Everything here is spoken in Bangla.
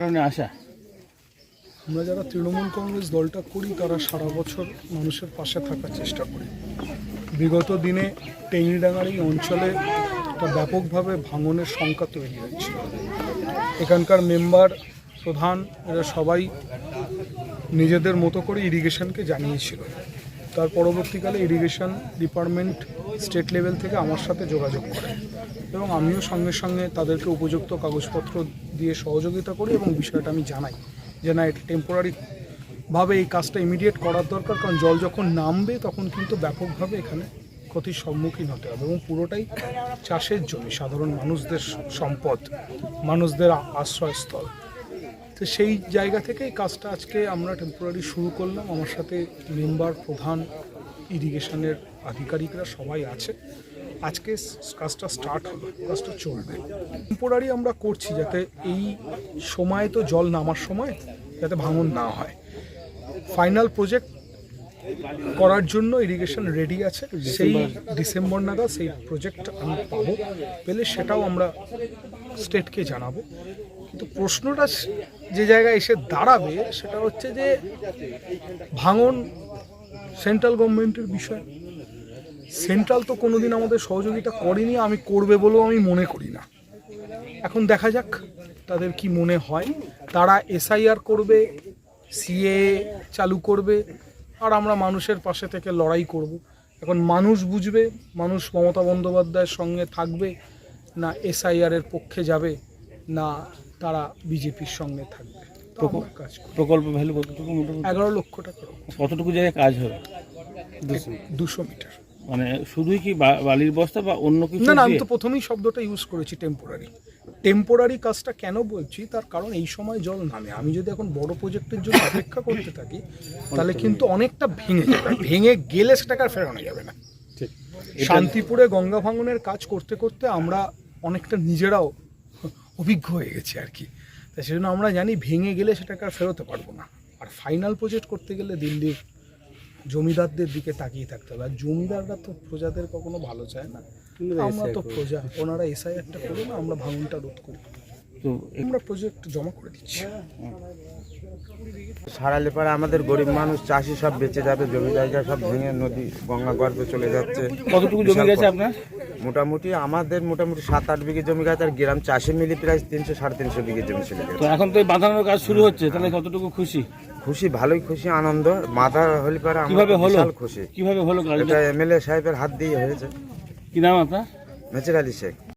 কারণে আসা। আমরা যারা তৃণমূল কংগ্রেস দলটা করি, তারা সারা বছর মানুষের পাশে থাকার চেষ্টা করি। বিগত দিনে টেঙ্গিডাঙ্গার এই অঞ্চলে একটা ব্যাপকভাবে ভাঙনের সংখ্যা তৈরি হয়েছিল। এখানকার মেম্বার, প্রধান, এরা সবাই নিজেদের মতো করে ইরিগেশনকে জানিয়েছিল। তার পরবর্তীকালে ইরিগেশন ডিপার্টমেন্ট স্টেট লেভেল থেকে আমার সাথে যোগাযোগ করে এবং আমিও সঙ্গে সঙ্গে তাদেরকে উপযুক্ত কাগজপত্র দিয়ে সহযোগিতা করি এবং বিষয়টা আমি জানাই যে না, এটা টেম্পোরারি ভাবে এই কাজটা ইমিডিয়েট করার দরকার, কারণ জল যখন নামবে তখন কিন্তু ব্যাপকভাবে এখানে ক্ষতির সম্মুখীন হতে হবে এবং পুরোটাই চাষের জমি, সাধারণ মানুষদের সম্পদ, মানুষদের আশ্রয়স্থল। তো সেই জায়গা থেকে এই কাজটা আজকে আমরা টেম্পোরারি শুরু করলাম। আমার সাথে মেম্বার প্রধান ইরিগেশনের আধিকারিকরা সবাই আছে। আজকে কাজটা স্টার্ট হলো কাজটা চলবে। টেম্পোরারি আমরা করছি যাতে এই সময় তো জল নামার সময় যাতে ভাঙন না হয়। ফাইনাল প্রজেক্ট করার জন্য ইরিগেশন রেডি আছে। সেই ডিসেম্বর নাগাদ সেই প্রজেক্ট আমি পাবো। পেলে সেটাও আমরা স্টেটকে জানাব। কিন্তু প্রশ্নটা যে জায়গায় এসে দাঁড়াবে সেটা হচ্ছে যে ভাঙন সেন্ট্রাল গভর্নমেন্টের বিষয়। সেন্ট্রাল তো কোনোদিন আমাদের সহযোগিতা করেনি, আমি করবে বলেও আমি মনে করি না। এখন দেখা যাক তাদের কি মনে হয়। তারা এসআইআর করবে সিএ চালু করবে। আর আমরা মানুষের পাশে থেকে লড়াই করব। এখন মানুষ বুঝবে মানুষ মমতা বন্দ্যোপাধ্যায়ের সঙ্গে থাকবে না এসআইআর এর পক্ষে যাবে না তারা বিজেপির সঙ্গে থাকবে। কাজ প্রকল্প ভ্যালু কতটুকু? এগারো লক্ষ টাকা। কতটুকু জায়গায় কাজ হবে? দুশো মিটার। মানে শুধুই কি বালির বস্তা বা অন্য কিছু না না আমি তো প্রথমেই শব্দটা ইউজ করেছি টেম্পোরারি টেম্পোরারি কাজটা কেন বলছি? তার কারণ এই সময় জল নামে। আমি যদি এখন বড় প্রজেক্টের জন্য অপেক্ষা করতে থাকি তাহলে কিন্তু অনেকটা ভেঙে যাবে। ভেঙে গেলে সেটাকে আর ফেরানো যাবে না। শান্তিপুরে গঙ্গা ভাঙনের কাজ করতে করতে আমরা অনেকটা নিজেরাও অভিজ্ঞ হয়ে গেছি আর কি। তাই সেজন্য আমরা জানি ভেঙে গেলে সেটাকে আর ফেরোতে পারব না। আর ফাইনাল প্রজেক্ট করতে গেলে দিল্লির জমিদারদের দিকে তাকিয়ে থাকতে হবে। আর জমিদাররা তো প্রজাদের কখনো ভালো চায় না। আমরা তো প্রজা ওনারা এসআইআরটা করে না আমরা ভাঙনটা রোধ করি। তো আমরা প্রজেক্ট জমা করে দিচ্ছি। সারালে পরে আমাদের গরিব মানুষ চাষি সব বেঁচে যাবে জমি জায়গা সব ভেঙে নদী গঙ্গা গর্ভে চলে যাচ্ছে। কতটুকু জমি গেছে আপনার? মোটামুটি আমাদের মোটামুটি সাত আট বিঘে জমি গাছ আর গ্রাম চাষে মিলি প্রায় তিনশো সাড়ে তিনশো বিঘে জমি চলে গেছে। এখন তো এই বাঁধানোর কাজ শুরু হচ্ছে তাহলে কতটুকু খুশি? খুশি ভালোই খুশি আনন্দ। মাথা হলি পরে কীভাবে হলো? খুশি। কীভাবে হলো এটা এমএলএ সাহেবের হাত দিয়ে হয়েছে। কি নাম আপনার? মেচের আলী শেখ।